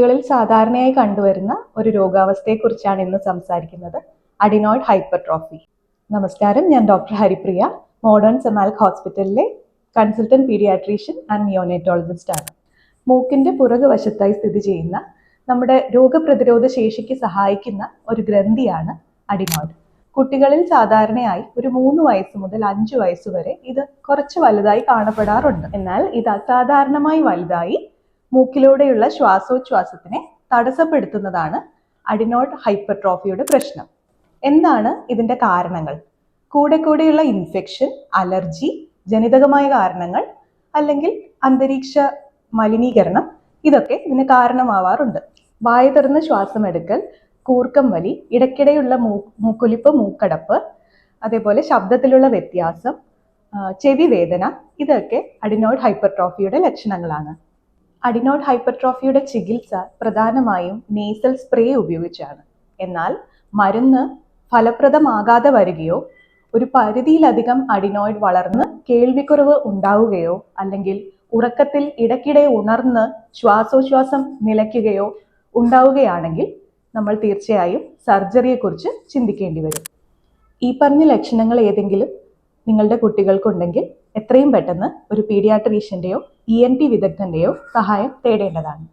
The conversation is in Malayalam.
കുട്ടികളിൽ സാധാരണയായി കണ്ടുവരുന്ന ഒരു രോഗാവസ്ഥയെക്കുറിച്ചാണ് ഇന്ന് സംസാരിക്കുന്നത്. Adenoid hypertrophy. നമസ്കാരം. ഞാൻ ഡോക്ടർ ഹരിപ്രിയ. മോഡേൺ സെമാൽക് ഹോസ്പിറ്റലിലെ കൺസൾട്ടന്റ് പീഡിയാട്രീഷ്യൻ ആൻഡ് നിയോനേറ്റോളജിസ്റ്റ് ആണ്. മൂക്കിന്റെ പുറകു വശത്തായി സ്ഥിതി ചെയ്യുന്ന നമ്മുടെ രോഗപ്രതിരോധ ശേഷിക്ക് സഹായിക്കുന്ന ഒരു ഗ്രന്ഥിയാണ് അഡിനോയിഡ്. കുട്ടികളിൽ സാധാരണയായി ഒരു മൂന്ന് വയസ്സ് മുതൽ അഞ്ച് വയസ്സ് വരെ ഇത് കുറച്ച് വലുതായി കാണപ്പെടാറുണ്ട്. എന്നാൽ ഇത് അസാധാരണമായി വലുതായി മൂക്കിലൂടെയുള്ള ശ്വാസോച്ഛ്വാസത്തിനെ തടസ്സപ്പെടുത്തുന്നതാണ് അഡിനോയിഡ് ഹൈപ്പർട്രോഫിയുടെ പ്രശ്നം. എന്താണ് ഇതിന്റെ കാരണങ്ങൾ? കൂടെ കൂടെയുള്ള ഇൻഫെക്ഷൻ അലർജി ജനിതകമായ കാരണങ്ങൾ അല്ലെങ്കിൽ അന്തരീക്ഷ മലിനീകരണം ഇതൊക്കെ ഇതിന് കാരണമാവാറുണ്ട്. വായ തുറന്ന് ശ്വാസമെടുക്കൽ കൂർക്കം വലി ഇടയ്ക്കിടെയുള്ള മൂ മൂക്കൊലിപ്പ് മൂക്കടപ്പ് അതേപോലെ ശബ്ദത്തിലുള്ള വ്യത്യാസം ചെവി വേദന ഇതൊക്കെ അഡിനോയിഡ് ഹൈപ്പർട്രോഫിയുടെ ലക്ഷണങ്ങളാണ്. അഡിനോയിഡ് ഹൈപ്പർട്രോഫിയുടെ ചികിത്സ പ്രധാനമായും നേസൽ സ്പ്രേ ഉപയോഗിച്ചാണ്. എന്നാൽ മരുന്ന് ഫലപ്രദമാകാതെ വരികയോ ഒരു പരിധിയിലധികം അഡിനോയിഡ് വളർന്ന് കേൾവിക്കുറവ് ഉണ്ടാവുകയോ അല്ലെങ്കിൽ ഉറക്കത്തിൽ ഇടയ്ക്കിടെ ഉണർന്ന് ശ്വാസോച്ഛ്വാസം നിലയ്ക്കുകയോ ഉണ്ടാവുകയാണെങ്കിൽ നമ്മൾ തീർച്ചയായും സർജറിയെക്കുറിച്ച് ചിന്തിക്കേണ്ടി വരും. ഈ പറഞ്ഞ ലക്ഷണങ്ങൾ ഏതെങ്കിലും നിങ്ങളുടെ കുട്ടികൾക്കുണ്ടെങ്കിൽ എത്രയും പെട്ടെന്ന് ഒരു പീഡിയാട്രീഷ്യന്റെയോ ഇ എൻ ടി വിദഗ്ധന്റെയോ സഹായം തേടേണ്ടതാണ്.